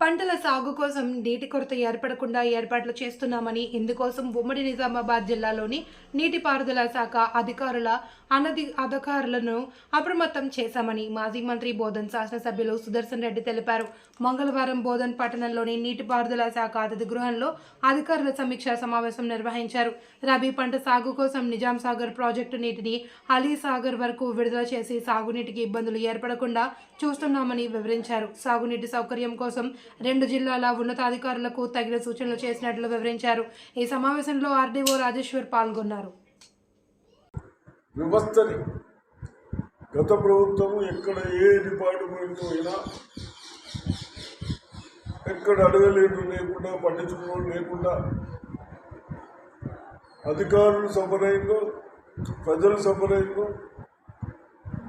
పంటల సాగు కోసం నీటి కొరత ఏర్పడకుండా ఏర్పాట్లు చేస్తున్నామని ఇందుకోసం ఉమ్మడి నిజామాబాద్ జిల్లాలోని నీటిపారుదల శాఖ అధికారుల అనధి అధికారులను అప్రమత్తం చేశామని మాజీ మంత్రి బోధన్ శాసనసభ్యులు సుదర్శన్ రెడ్డి తెలిపారు. మంగళవారం బోధన్ పట్టణంలోని నీటిపారుదల శాఖ అతిథి గృహంలో అధికారుల సమీక్షా సమావేశం నిర్వహించారు. రబీ పంట సాగు కోసం నిజాం సాగర్ ప్రాజెక్టు నీటిని అలీ సాగర్ వరకు విడుదల చేసి సాగునీటికి ఇబ్బందులు ఏర్పడకుండా చూస్తున్నామని వివరించారు. సాగునీటి సౌకర్యం కోసం రెండు జిల్లాల ఉన్నతాధికారులకు తగిన సూచనలు చేసినట్లు వివరించారు. ఈ సమావేశంలో ఆర్డీఓ రాజేశ్వర్ పాల్గొన్నారు. వ్యవస్థని గత ప్రభుత్వం ఎక్కడ ఏ డిపార్ట్మెంట్ అయినా ఎక్కడ అడగలేదు లేకుండా పట్టించుకోవడం లేకుండా అధికారులు సఫరైందో ప్రజలు సఫరైందో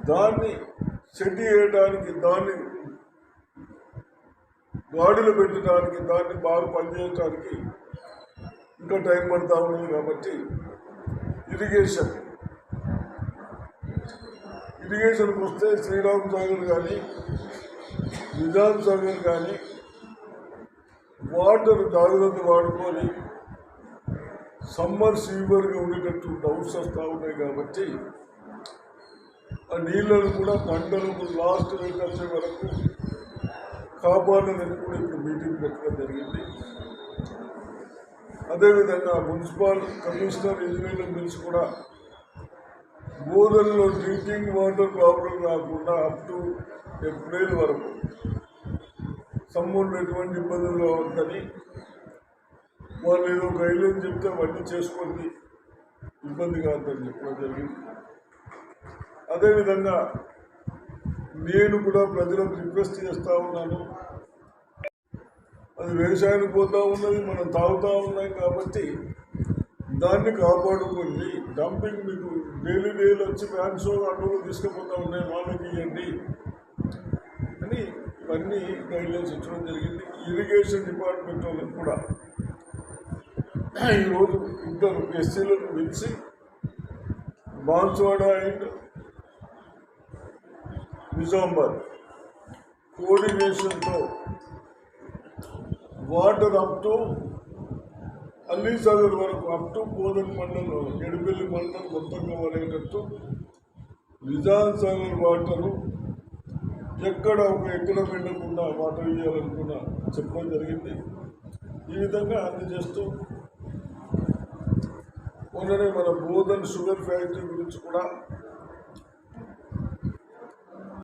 దాన్ని సెట్ చేయడానికి దాన్ని బాడీలో పెట్టడానికి దాన్ని బాగా పనిచేయడానికి ఇంకా టైం పడతా ఉన్నది కాబట్టి ఇరిగేషన్. ఇరిగేషన్కి వస్తే శ్రీరామ్ సాగర్ కానీ నిజాం సాగర్ కానీ వాటర్ జాగ్రత్త వాడుకొని సమ్మర్ సీవర్గా ఉండేటట్టు డౌట్స్ వస్తూ ఉన్నాయి కాబట్టి ఆ నీళ్ళను కూడా పంటలకు లాస్ట్ రేట్ వచ్చే వరకు కాపాడాలని కూడా ఇప్పుడు మీటింగ్ పెట్టడం జరిగింది. అదేవిధంగా మున్సిపల్ కమిషనర్ ఇంజనీర్లను పిలిచి కూడా బోధనలో డ్రింకింగ్ వాటర్ ప్రాబ్లం రాకుండా అప్ టు ఏప్రిల్ వరకు సమ్మర్లో ఎటువంటి ఇబ్బందులు రావద్దని వాళ్ళు ఏదో గైడ్లైన్ చెప్తే అవన్నీ చేసుకోండి ఇబ్బంది కాదని చెప్పడం జరిగింది. అదేవిధంగా నేను కూడా ప్రజలకు రిక్వెస్ట్ చేస్తూ ఉన్నాను. అది వ్యవసాయానికి పోతూ ఉన్నది మనం తాగుతూ ఉన్నాం కాబట్టి దాన్ని కాపాడుకోండి. డంపింగ్ మీకు డైలీ డైలీ వచ్చి ఫ్యాన్స్ అటు తీసుకుపోతూ ఉన్నాయి వాళ్ళకి ఇవ్వండి. అని ఇవన్నీ గైడ్లైన్స్ ఇచ్చడం జరిగింది. ఇరిగేషన్ డిపార్ట్మెంట్ వాళ్ళకి కూడా ఈరోజు ఇద్దరు ఎస్సీలను పిలిచి బాన్స్వాడ అండ్ డిసెంబర్ కోఆర్డినేషన్తో వాటర్ అప్ టు అల్లీసాగర్ వరకు అప్ టు కోదన్ మండలం ఎడిపల్లి మండలం మొత్తంగా వరేటట్టు నిజాం సాగర్ వాటరు ఎక్కడ ఒక ఎక్కడ వెళ్ళకుండా వాటర్ ఇవ్వాలనుకున్నా చెప్పడం జరిగింది. ఈ విధంగా అందజేస్తూ మొన్ననే మన బోధన్ షుగర్ ఫ్యాక్టరీ గురించి కూడా